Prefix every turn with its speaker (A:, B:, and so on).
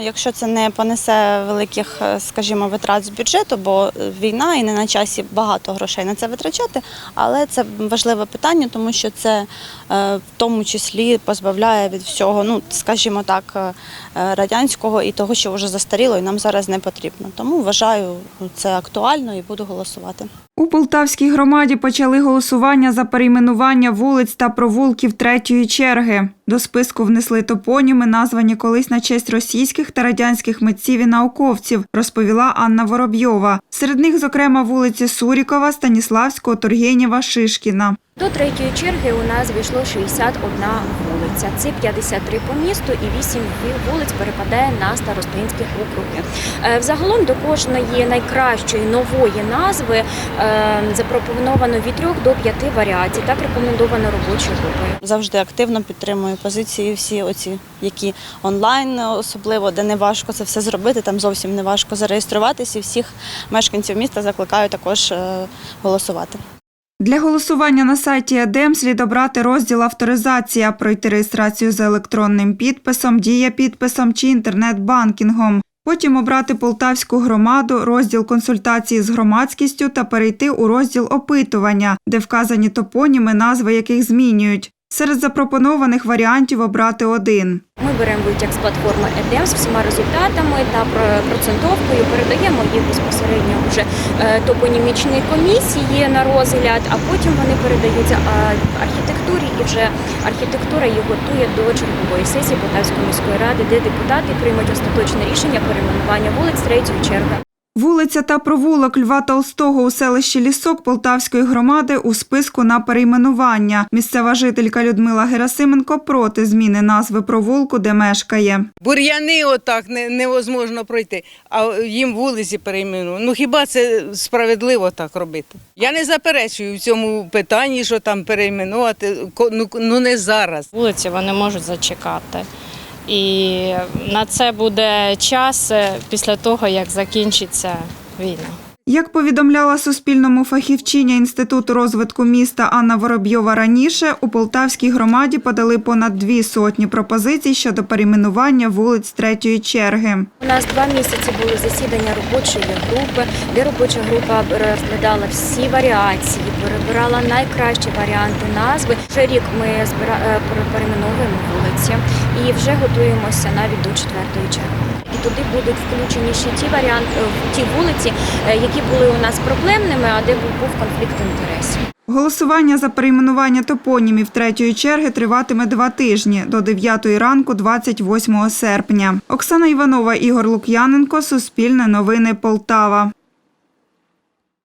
A: Якщо це не понесе великих, е, скажімо, витрат з бюджету, бо війна і не на часі багато грошей на це витрачати, але це важливе питання, тому що це е, в тому числі позбавляє від всього, ну скажімо так, е, е, радянського і того, що вже застаріло, і нам зараз не потрібно. Тому вважаю це актуально і буду голосувати.
B: У Полтавській громаді почали голосування за перейменування вулиць та провулків третьої черги. До списку внесли топоніми, названі колись на честь російських та радянських митців і науковців, розповіла Анна Воробйова. Серед них, зокрема, вулиці Сурікова, Станіславського, Тургенєва, Шишкіна.
C: До третьої черги у нас вийшло 61 вулиця. Це 53 по місту і 8 вулиць перепадає на старостинські округи. Е, Взагалом до кожної найкращої нової назви е, запропоновано від 3 до 5 варіацій. Так рекомендовано робочою групою.
A: Завжди активно підтримую позиції всі оці, які онлайн, особливо, де не важко це все зробити, там зовсім не важко зареєструватися. Всіх мешканців міста закликаю також е, голосувати.
B: Для голосування на сайті ЕДЕМ слід обрати розділ авторизація, пройти реєстрацію за електронним підписом, дія підписом чи інтернет-банкінгом. Потім обрати Полтавську громаду, розділ консультації з громадськістю та перейти у розділ опитування, де вказані топоніми, назви яких змінюють. Серед запропонованих варіантів обрати один.
C: Ми беремо витяг з платформи EDEM з всіма результатами та про- процентовкою, передаємо їх безпосередньо вже е, топонімічній комісії на розгляд, а потім вони передаються архітектурі, і вже архітектура їх готує до чергової сесії Полтавської міської ради, де депутати приймуть остаточне рішення перейменування вулиць третьої черги.
B: Вулиця та провулок Льва Толстого у селищі Лісок Полтавської громади у списку на перейменування. Місцева жителька Людмила Герасименко проти зміни назви провулку, де мешкає.
D: Бур'яни отак не, невозможно пройти, а їм вулиці перейменують. Ну хіба це справедливо так робити? Я не заперечую в цьому питанні, що там перейменувати. Ну, ну не зараз.
E: вулиці вони можуть зачекати. І на це буде час е, після того, як закінчиться війна.
B: Як повідомляла Суспільному фахівчиня Інституту розвитку міста Анна Воробйова раніше, у Полтавській громаді подали понад дві сотні пропозицій щодо перейменування вулиць третьої черги.
C: У нас два місяці були засідання робочої групи, де робоча група розглядала всі варіації, перебирала найкращі варіанти назви. Вже рік ми збира- е, перейменовуємо вулиці і вже готуємося навіть до четвертої черги. І туди будуть включені ще ті варіанти, е, ті вулиці, е, які були у нас проблемними, а де був конфлікт інтересів.
B: Голосування за перейменування топонімів третьої черги триватиме два тижні до 9 ранку 28 серпня. Оксана Іванова, Ігор Лук'яненко, Суспільне новини Полтава.